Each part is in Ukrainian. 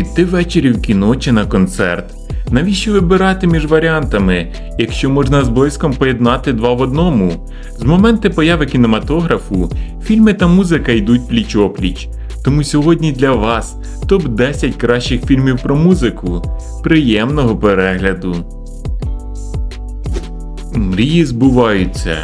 Піти ввечері в кіно чи на концерт. Навіщо вибирати між варіантами, якщо можна з блиском поєднати два в одному? З моменту появи кінематографу фільми та музика йдуть пліч-опліч. Тому сьогодні для вас топ 10 кращих фільмів про музику. Приємного перегляду! Мрії збуваються.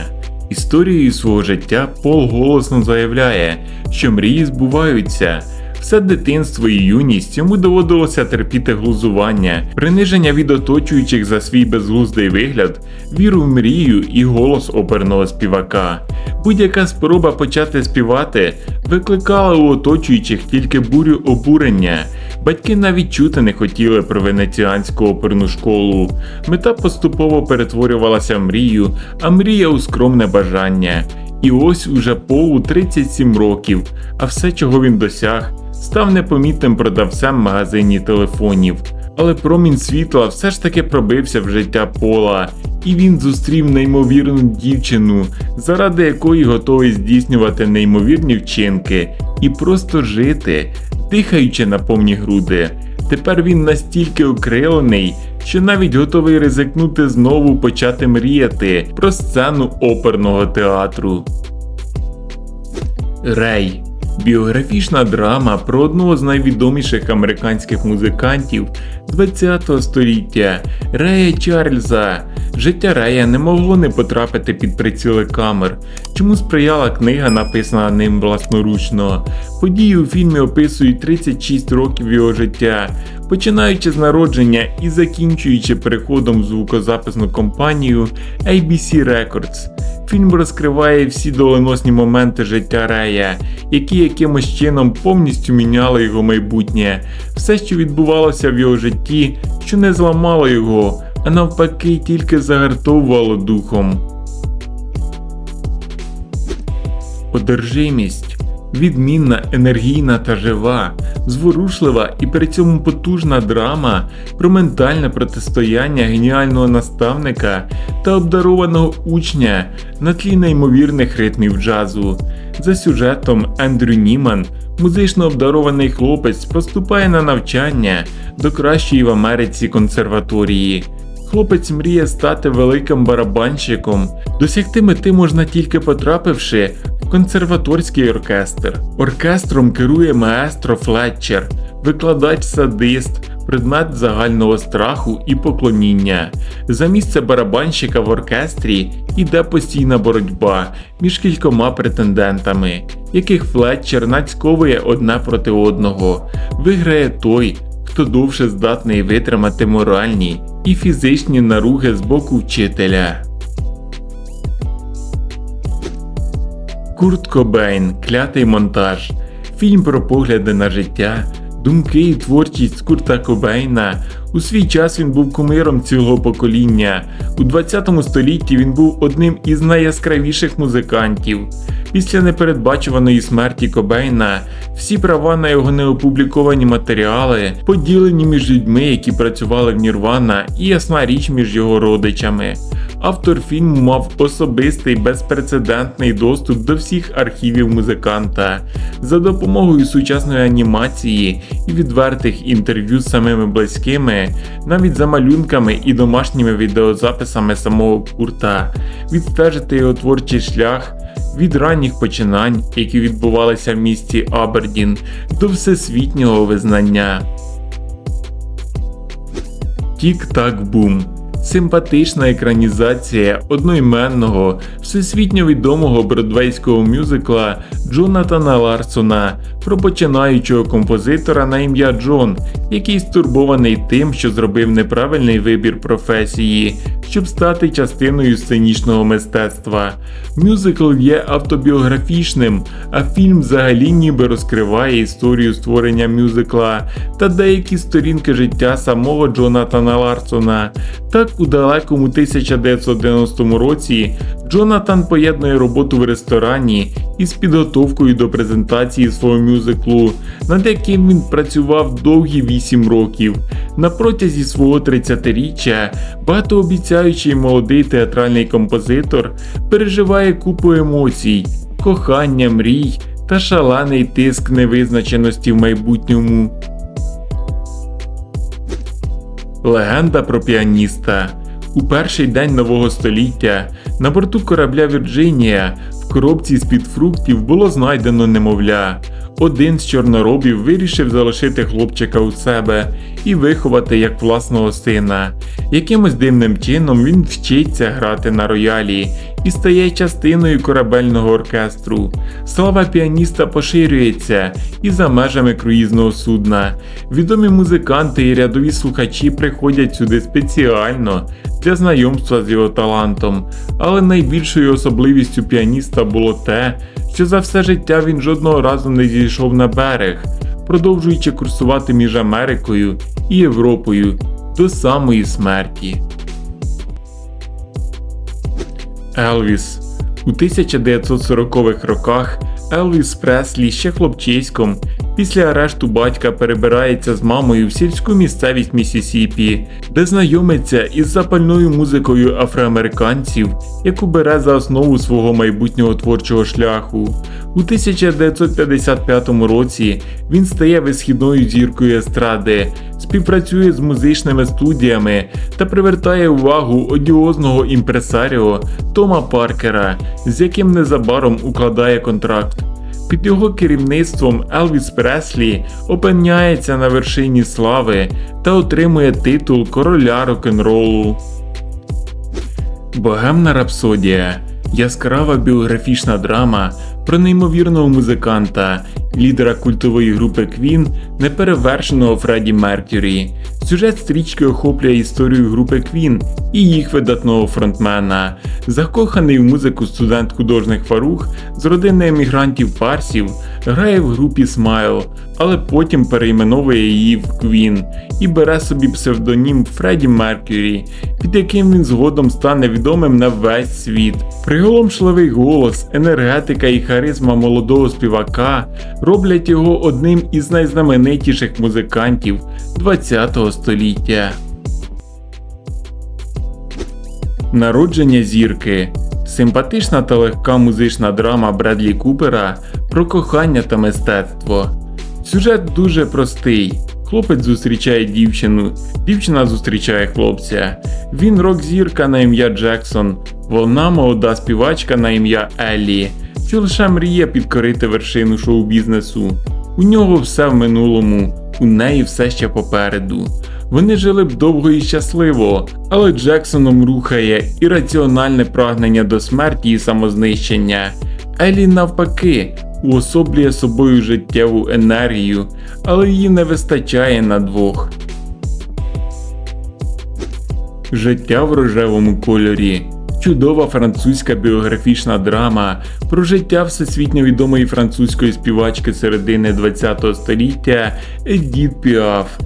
Історією свого життя Пол голосно заявляє, що мрії збуваються. Все дитинство і юність йому доводилося терпіти глузування, приниження від оточуючих за свій безглуздий вигляд, віру в мрію і голос оперного співака. Будь-яка спроба почати співати викликала у оточуючих тільки бурю обурення. Батьки навіть чути не хотіли про венеціанську оперну школу. Мета поступово перетворювалася в мрію, а мрія у скромне бажання. І ось уже Полу 37 років, а все, чого він досяг, став непомітним продавцем в магазині телефонів. Але промінь світла все ж таки пробився в життя Пола, і він зустрів неймовірну дівчину, заради якої готовий здійснювати неймовірні вчинки і просто жити, дихаючи на повні груди. Тепер він настільки окрилений, що навіть готовий ризикнути знову почати мріяти про сцену оперного театру. Рей біографічна драма про одного з найвідоміших американських музикантів ХХ століття Рея Чарльза. Життя Рея не могло не потрапити під приціли камер, чому сприяла книга, написана ним власноручно. Події у фільмі описують 36 років його життя, починаючи з народження і закінчуючи переходом в звукозаписну компанію ABC Records. Фільм розкриває всі доленосні моменти життя Рея, які якимось чином повністю міняли його майбутнє, все, що відбувалося в його житті, що не зламало його, а навпаки, тільки загартовувало духом. Одержимість відмінна, енергійна та жива, зворушлива і при цьому потужна драма про ментальне протистояння геніального наставника та обдарованого учня на тлі неймовірних ритмів джазу. За сюжетом Ендрю Німан, музично обдарований хлопець, поступає на навчання до кращої в Америці консерваторії. Хлопець мріє стати великим барабанщиком. Досягти мети можна тільки потрапивши в консерваторський оркестр. Оркестром керує маестро Флетчер, викладач садист, предмет загального страху і поклоніння. За місце барабанщика в оркестрі іде постійна боротьба між кількома претендентами, яких Флетчер нацьковує одне проти одного. Виграє той, хто довше здатний витримати моральні і фізичні наруги з боку вчителя. Курт Кобейн Клятий монтаж. Фільм про погляди на життя, думки і творчість Курта Кобейна. У свій час він був кумиром цього покоління. У 20 столітті він був одним із найяскравіших музикантів. Після непередбачуваної смерті Кобейна всі права на його неопубліковані матеріали поділені між людьми, які працювали в Нірвана, і ясна річ між його родичами. Автор фільму мав особистий безпрецедентний доступ до всіх архівів музиканта. За допомогою сучасної анімації і відвертих інтерв'ю з самими близькими, навіть за малюнками і домашніми відеозаписами самого Курта, відстежити його творчий шлях. Від ранніх починань, які відбувалися в місті Абердін, до всесвітнього визнання. Тік-так бум симпатична екранізація одноіменного, всесвітньо відомого бродвейського мюзикла Джонатана Ларсона про починаючого композитора на ім'я Джон, який стурбований тим, що зробив неправильний вибір професії, щоб стати частиною сценічного мистецтва. Мюзикл є автобіографічним, а фільм взагалі ніби розкриває історію створення мюзикла та деякі сторінки життя самого Джонатана Ларсона. Так у далекому 1990 році Джонатан поєднує роботу в ресторані із підготовкою до презентації свого мюзиклу, над яким він працював довгі 8 років. На протязі свого 30-річчя багатообіцяючий молодий театральний композитор переживає купу емоцій, кохання, мрій та шалений тиск невизначеності в майбутньому. Легенда про піаніста. У перший день нового століття на борту корабля Вірджинія в коробці з-під фруктів було знайдено немовля. Один з чорноробів вирішив залишити хлопчика у себе і виховати як власного сина. Якимось дивним чином він вчиться грати на роялі і стає частиною корабельного оркестру. Слава піаніста поширюється і за межами круїзного судна. Відомі музиканти і рядові слухачі приходять сюди спеціально для знайомства з його талантом. Але найбільшою особливістю піаніста було те, що за все життя він жодного разу не зійшов на берег, продовжуючи курсувати між Америкою і Європою до самої смерті. Елвіс у 1940-х роках Елвіс Преслі ще хлопчиськом після арешту батька перебирається з мамою в сільську місцевість Місісіпі, де знайомиться із запальною музикою афроамериканців, яку бере за основу свого майбутнього творчого шляху. У 1955 році він стає висхідною зіркою естради, співпрацює з музичними студіями та привертає увагу одіозного імпресаріо Тома Паркера, з яким незабаром укладає контракт. Під його керівництвом Елвіс Преслі опиняється на вершині слави та отримує титул короля рок-н-ролу. Богемна рапсодія яскрава біографічна драма про неймовірного музиканта, лідера культової групи Queen, неперевершеного Фредді Меркюрі. Сюжет стрічки охоплює історію групи Queen і їх видатного фронтмена. Закоханий в музику студент художник Фарух з родини емігрантів Парсів грає в групі Smile, але потім перейменовує її в Queen і бере собі псевдонім Фредді Меркюрі, під яким він згодом стане відомим на весь світ. Приголомшливий голос, енергетика і харизма молодого співака роблять його одним із найзнаменитіших музикантів ХХ століття. Народження зірки. Симпатична та легка музична драма Бредлі Купера про кохання та мистецтво. Сюжет дуже простий. Хлопець зустрічає дівчину, дівчина зустрічає хлопця. Він рок-зірка на ім'я Джексон, вона молода співачка на ім'я Еллі, що лише мріє підкорити вершину шоу-бізнесу. У нього все в минулому, у неї все ще попереду. Вони жили б довго і щасливо, але Джексоном рухає ірраціональне прагнення до смерті і самознищення. Елі навпаки уособлює собою життєву енергію, але її не вистачає на двох. Життя в рожевому кольорі. Чудова французька біографічна драма про життя всесвітньо відомої французької співачки середини ХХ століття Едіт Піаф.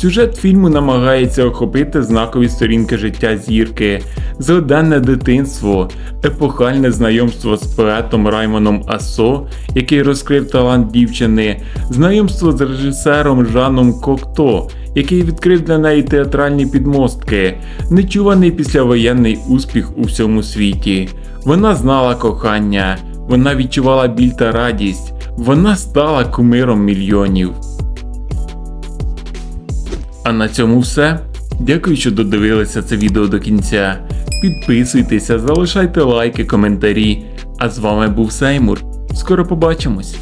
Сюжет фільму намагається охопити знакові сторінки життя зірки, згоденне дитинство, епохальне знайомство з поетом Раймоном Асо, який розкрив талант дівчини, знайомство з режисером Жаном Кокто, який відкрив для неї театральні підмостки, нечуваний післявоєнний успіх у всьому світі. Вона знала кохання, вона відчувала біль та радість, вона стала кумиром мільйонів. А на цьому все. Дякую, що додивилися це відео до кінця. Підписуйтеся, залишайте лайки, коментарі. А з вами був Сеймур. Скоро побачимось!